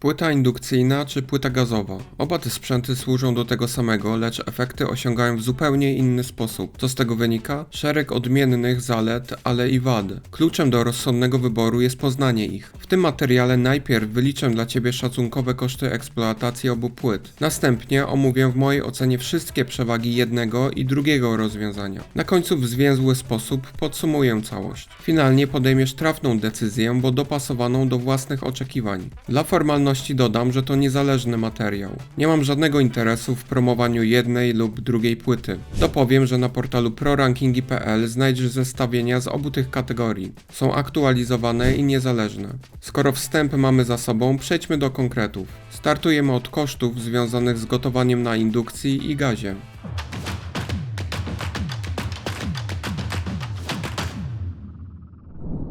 Płyta indukcyjna czy płyta gazowa. Oba te sprzęty służą do tego samego, lecz efekty osiągają w zupełnie inny sposób. Co z tego wynika? Szereg odmiennych zalet, ale i wad. Kluczem do rozsądnego wyboru jest poznanie ich. W tym materiale najpierw wyliczę dla Ciebie szacunkowe koszty eksploatacji obu płyt. Następnie omówię w mojej ocenie wszystkie przewagi jednego i drugiego rozwiązania. Na końcu w zwięzły sposób podsumuję całość. Finalnie podejmiesz trafną decyzję, bo dopasowaną do własnych oczekiwań. Dla formalności dodam, że to niezależny materiał. Nie mam żadnego interesu w promowaniu jednej lub drugiej płyty. Dopowiem, że na portalu prorankingi.pl znajdziesz zestawienia z obu tych kategorii. Są aktualizowane i niezależne. Skoro wstęp mamy za sobą, przejdźmy do konkretów. Startujemy od kosztów związanych z gotowaniem na indukcji i gazie.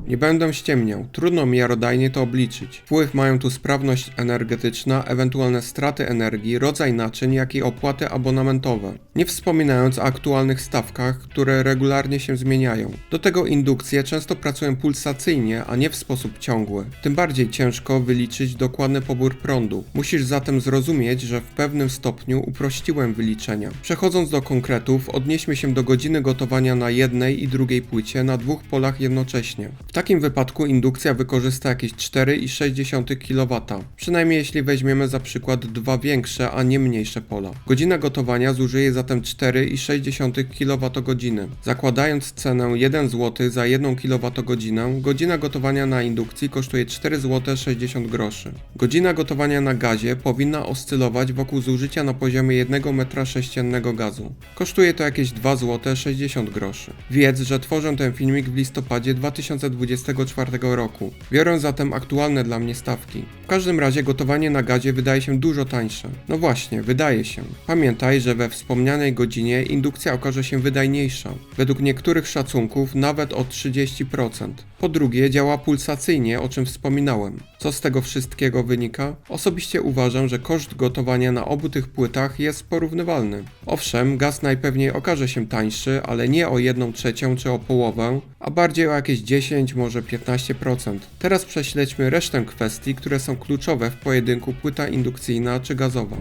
Nie będę ściemniał, trudno miarodajnie to obliczyć. Wpływ mają tu sprawność energetyczna, ewentualne straty energii, rodzaj naczyń, jak i opłaty abonamentowe. Nie wspominając o aktualnych stawkach, które regularnie się zmieniają. Do tego indukcje często pracują pulsacyjnie, a nie w sposób ciągły. Tym bardziej ciężko wyliczyć dokładny pobór prądu. Musisz zatem zrozumieć, że w pewnym stopniu uprościłem wyliczenia. Przechodząc do konkretów, odnieśmy się do godziny gotowania na jednej i drugiej płycie na dwóch polach jednocześnie. W takim wypadku indukcja wykorzysta jakieś 4,6 kW, przynajmniej jeśli weźmiemy za przykład dwa większe, a nie mniejsze pola. Godzina gotowania zużyje zatem 4,6 kWh. Zakładając cenę 1 zł za 1 kWh, godzina gotowania na indukcji kosztuje 4 zł 60 groszy. Godzina gotowania na gazie powinna oscylować wokół zużycia na poziomie 1 m3 gazu. Kosztuje to jakieś 2 zł 60 groszy. Wiedz, że tworzę ten filmik w listopadzie 2020 2024 roku. Biorę zatem aktualne dla mnie stawki. W każdym razie gotowanie na gazie wydaje się dużo tańsze. No właśnie, wydaje się. Pamiętaj, że we wspomnianej godzinie indukcja okaże się wydajniejsza. Według niektórych szacunków nawet o 30%. Po drugie, działa pulsacyjnie, o czym wspominałem. Co z tego wszystkiego wynika? Osobiście uważam, że koszt gotowania na obu tych płytach jest porównywalny. Owszem, gaz najpewniej okaże się tańszy, ale nie o 1 trzecią czy o połowę, a bardziej o jakieś 10, może 15%. Teraz prześledźmy resztę kwestii, które są kluczowe w pojedynku płyta indukcyjna czy gazowa.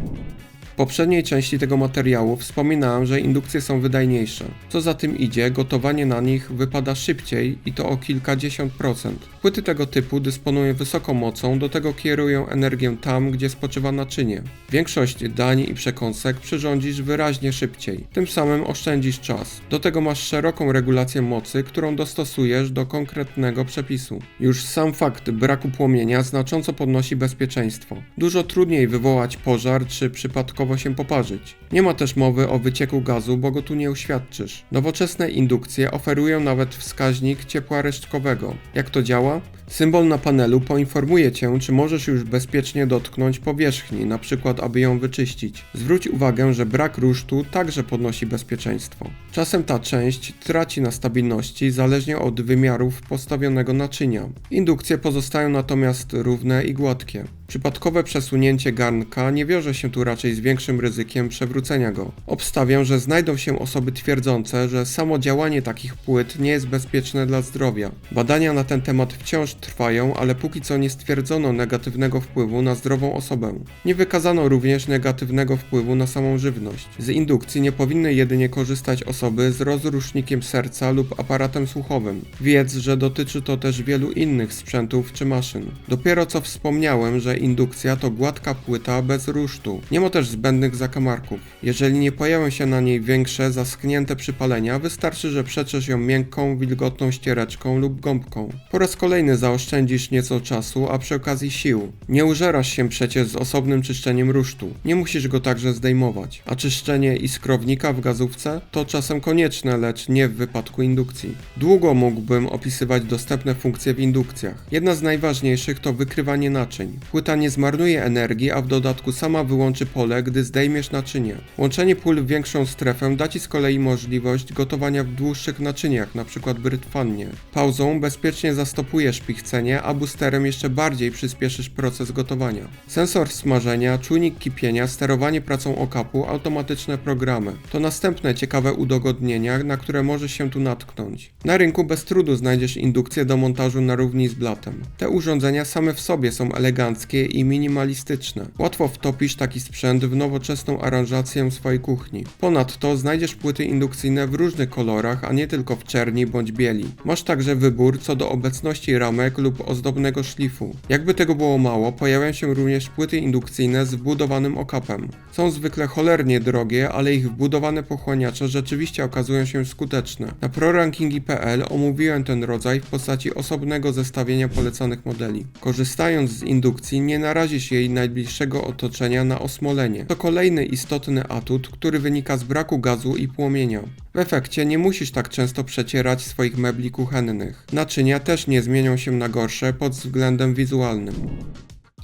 Poprzedniej części tego materiału wspominałem, że indukcje są wydajniejsze. Co za tym idzie, gotowanie na nich wypada szybciej i to o kilkadziesiąt procent. Płyty tego typu dysponują wysoką mocą, do tego kierują energię tam, gdzie spoczywa naczynie. Większość dań i przekąsek przyrządzisz wyraźnie szybciej. Tym samym oszczędzisz czas. Do tego masz szeroką regulację mocy, którą dostosujesz do konkretnego przepisu. Już sam fakt braku płomienia znacząco podnosi bezpieczeństwo. Dużo trudniej wywołać pożar czy przypadkowo się poparzyć. Nie ma też mowy o wycieku gazu, bo go tu nie uświadczysz. Nowoczesne indukcje oferują nawet wskaźnik ciepła resztkowego. Jak to działa? Symbol na panelu poinformuje Cię, czy możesz już bezpiecznie dotknąć powierzchni, na przykład aby ją wyczyścić. Zwróć uwagę, że brak rusztu także podnosi bezpieczeństwo. Czasem ta część traci na stabilności zależnie od wymiarów postawionego naczynia. Indukcje pozostają natomiast równe i gładkie. Przypadkowe przesunięcie garnka nie wiąże się tu raczej z większym ryzykiem przewrócenia go. Obstawiam, że znajdą się osoby twierdzące, że samo działanie takich płyt nie jest bezpieczne dla zdrowia. Badania na ten temat wciąż trwają, ale póki co nie stwierdzono negatywnego wpływu na zdrową osobę. Nie wykazano również negatywnego wpływu na samą żywność. Z indukcji nie powinny jedynie korzystać osoby z rozrusznikiem serca lub aparatem słuchowym. Wiedz, że dotyczy to też wielu innych sprzętów czy maszyn. Dopiero co wspomniałem, że indukcja to gładka płyta bez rusztu. Nie ma też zbędnych zakamarków. Jeżeli nie pojawią się na niej większe, zasknięte przypalenia, wystarczy, że przeczesz ją miękką, wilgotną ściereczką lub gąbką. Po raz kolejny zaoszczędzisz nieco czasu, a przy okazji sił. Nie użerasz się przecież z osobnym czyszczeniem rusztu. Nie musisz go także zdejmować. A czyszczenie iskrownika w gazówce to czasem konieczne, lecz nie w wypadku indukcji. Długo mógłbym opisywać dostępne funkcje w indukcjach. Jedna z najważniejszych to wykrywanie naczyń. Płyta nie zmarnuje energii, a w dodatku sama wyłączy pole, gdy zdejmiesz naczynie. Łączenie pól w większą strefę da Ci z kolei możliwość gotowania w dłuższych naczyniach, np. brytwannie. Pauzą bezpiecznie zastopujesz ich cenie, a boosterem jeszcze bardziej przyspieszysz proces gotowania. Sensor smażenia, czujnik kipienia, sterowanie pracą okapu, automatyczne programy. To następne ciekawe udogodnienia, na które możesz się tu natknąć. Na rynku bez trudu znajdziesz indukcję do montażu na równi z blatem. Te urządzenia same w sobie są eleganckie i minimalistyczne. Łatwo wtopisz taki sprzęt w nowoczesną aranżację swojej kuchni. Ponadto znajdziesz płyty indukcyjne w różnych kolorach, a nie tylko w czerni bądź bieli. Masz także wybór co do obecności ramek lub ozdobnego szlifu. Jakby tego było mało, pojawiają się również płyty indukcyjne z wbudowanym okapem. Są zwykle cholernie drogie, ale ich wbudowane pochłaniacze rzeczywiście okazują się skuteczne. Na prorankingi.pl omówiłem ten rodzaj w postaci osobnego zestawienia polecanych modeli. Korzystając z indukcji nie narazisz jej najbliższego otoczenia na osmolenie. To kolejny istotny atut, który wynika z braku gazu i płomienia. W efekcie nie musisz tak często przecierać swoich mebli kuchennych. Naczynia też nie zmienią się na gorsze pod względem wizualnym.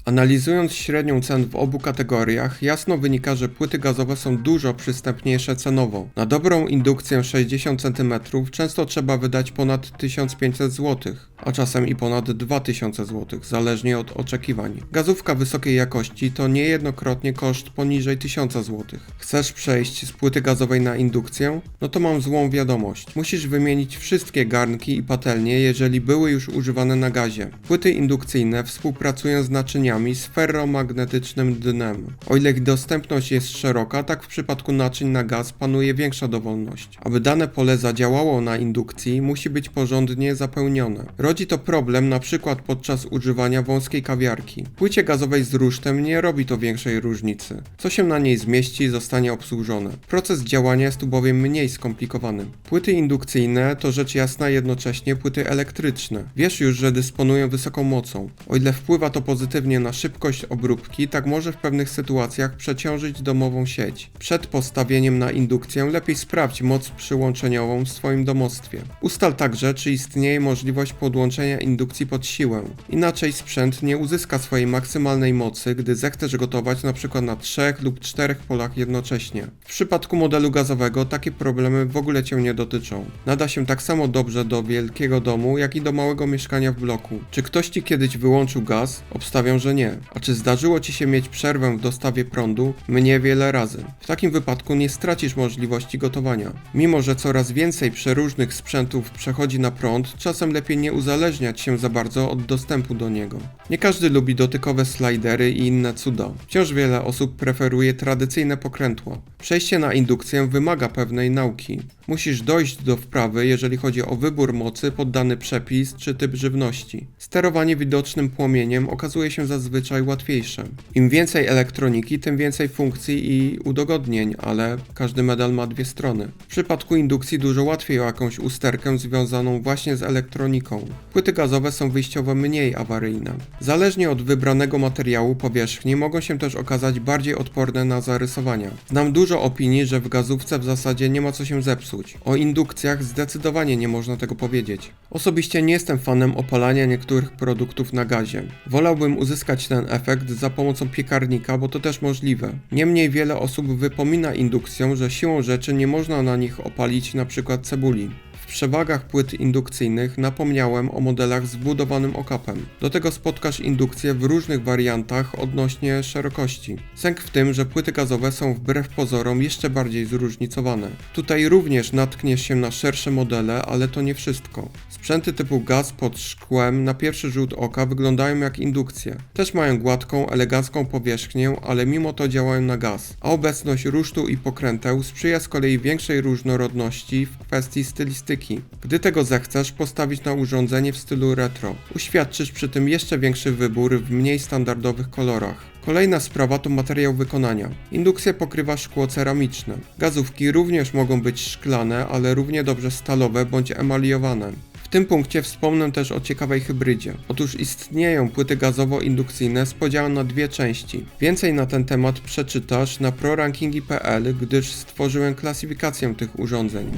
Analizując średnią cen w obu kategoriach, jasno wynika, że płyty gazowe są dużo przystępniejsze cenowo. Na dobrą indukcję 60 cm często trzeba wydać ponad 1500 zł, a czasem i ponad 2000 zł, zależnie od oczekiwań. Gazówka wysokiej jakości to niejednokrotnie koszt poniżej 1000 zł. Chcesz przejść z płyty gazowej na indukcję? No to mam złą wiadomość. Musisz wymienić wszystkie garnki i patelnie, jeżeli były już używane na gazie. Płyty indukcyjne współpracują z naczyniami z ferromagnetycznym dnem. O ile ich dostępność jest szeroka, tak w przypadku naczyń na gaz panuje większa dowolność. Aby dane pole zadziałało na indukcji, musi być porządnie zapełnione. Rodzi to problem na przykład podczas używania wąskiej kawiarki. Płycie gazowej z rusztem nie robi to większej różnicy. Co się na niej zmieści, zostanie obsłużone. Proces działania jest tu bowiem mniej skomplikowany. Płyty indukcyjne to rzecz jasna jednocześnie płyty elektryczne. Wiesz już, że dysponują wysoką mocą. O ile wpływa to pozytywnie na szybkość obróbki, tak może w pewnych sytuacjach przeciążyć domową sieć. Przed postawieniem na indukcję lepiej sprawdź moc przyłączeniową w swoim domostwie. Ustal także, czy istnieje możliwość podłączenia indukcji pod siłę. Inaczej sprzęt nie uzyska swojej maksymalnej mocy, gdy zechcesz gotować np. na trzech lub czterech polach jednocześnie. W przypadku modelu gazowego takie problemy w ogóle Cię nie dotyczą. Nada się tak samo dobrze do wielkiego domu, jak i do małego mieszkania w bloku. Czy ktoś Ci kiedyś wyłączył gaz? Obstawiam, że nie. A czy zdarzyło Ci się mieć przerwę w dostawie prądu? Mnie wiele razy. W takim wypadku nie stracisz możliwości gotowania. Mimo, że coraz więcej przeróżnych sprzętów przechodzi na prąd, czasem lepiej nie uzależniać się za bardzo od dostępu do niego. Nie każdy lubi dotykowe slajdery i inne cuda. Wciąż wiele osób preferuje tradycyjne pokrętła. Przejście na indukcję wymaga pewnej nauki. Musisz dojść do wprawy, jeżeli chodzi o wybór mocy, poddany przepis czy typ żywności. Sterowanie widocznym płomieniem okazuje się zazwyczaj łatwiejsze. Im więcej elektroniki, tym więcej funkcji i udogodnień, ale każdy medal ma dwie strony. W przypadku indukcji dużo łatwiej o jakąś usterkę związaną właśnie z elektroniką. Płyty gazowe są wyjściowo mniej awaryjne. Zależnie od wybranego materiału powierzchni mogą się też okazać bardziej odporne na zarysowania. Znam dużo opinii, że w gazówce w zasadzie nie ma co się zepsuć. O indukcjach zdecydowanie nie można tego powiedzieć. Osobiście nie jestem fanem opalania niektórych produktów na gazie. Wolałbym uzyskać ten efekt za pomocą piekarnika, bo to też możliwe. Niemniej wiele osób wypomina indukcją, że siłą rzeczy nie można na nich opalić np. cebuli. W przewagach płyt indukcyjnych napomniałem o modelach z wbudowanym okapem. Do tego spotkasz indukcję w różnych wariantach odnośnie szerokości. Sęk w tym, że płyty gazowe są wbrew pozorom jeszcze bardziej zróżnicowane. Tutaj również natkniesz się na szersze modele, ale to nie wszystko. Sprzęty typu gaz pod szkłem na pierwszy rzut oka wyglądają jak indukcje. Też mają gładką, elegancką powierzchnię, ale mimo to działają na gaz. A obecność rusztu i pokręteł sprzyja z kolei większej różnorodności w kwestii stylistyki. Gdy tego zechcesz postawić na urządzenie w stylu retro, uświadczysz przy tym jeszcze większy wybór w mniej standardowych kolorach. Kolejna sprawa to materiał wykonania. Indukcję pokrywa szkło ceramiczne. Gazówki również mogą być szklane, ale równie dobrze stalowe bądź emaliowane. W tym punkcie wspomnę też o ciekawej hybrydzie. Otóż istnieją płyty gazowo-indukcyjne z podziałem na dwie części. Więcej na ten temat przeczytasz na prorankingi.pl, gdyż stworzyłem klasyfikację tych urządzeń.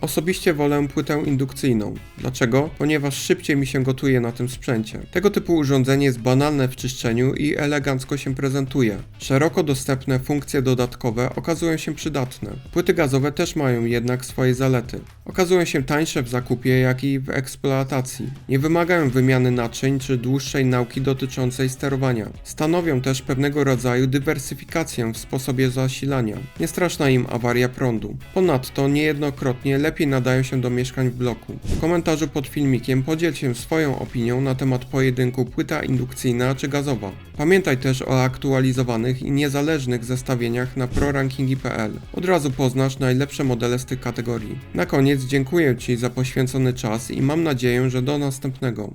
Osobiście wolę płytę indukcyjną. Dlaczego? Ponieważ szybciej mi się gotuje na tym sprzęcie. Tego typu urządzenie jest banalne w czyszczeniu i elegancko się prezentuje. Szeroko dostępne funkcje dodatkowe okazują się przydatne. Płyty gazowe też mają jednak swoje zalety. Okazują się tańsze w zakupie, jak i w eksploatacji. Nie wymagają wymiany naczyń czy dłuższej nauki dotyczącej sterowania. Stanowią też pewnego rodzaju dywersyfikację w sposobie zasilania. Nie straszna im awaria prądu. Ponadto niejednokrotnie lepiej nadają się do mieszkań w bloku. W komentarzu pod filmikiem podziel się swoją opinią na temat pojedynku płyta indukcyjna czy gazowa. Pamiętaj też o aktualizowanych i niezależnych zestawieniach na prorankingi.pl. Od razu poznasz najlepsze modele z tych kategorii. Na koniec dziękuję Ci za poświęcony czas i mam nadzieję, że do następnego.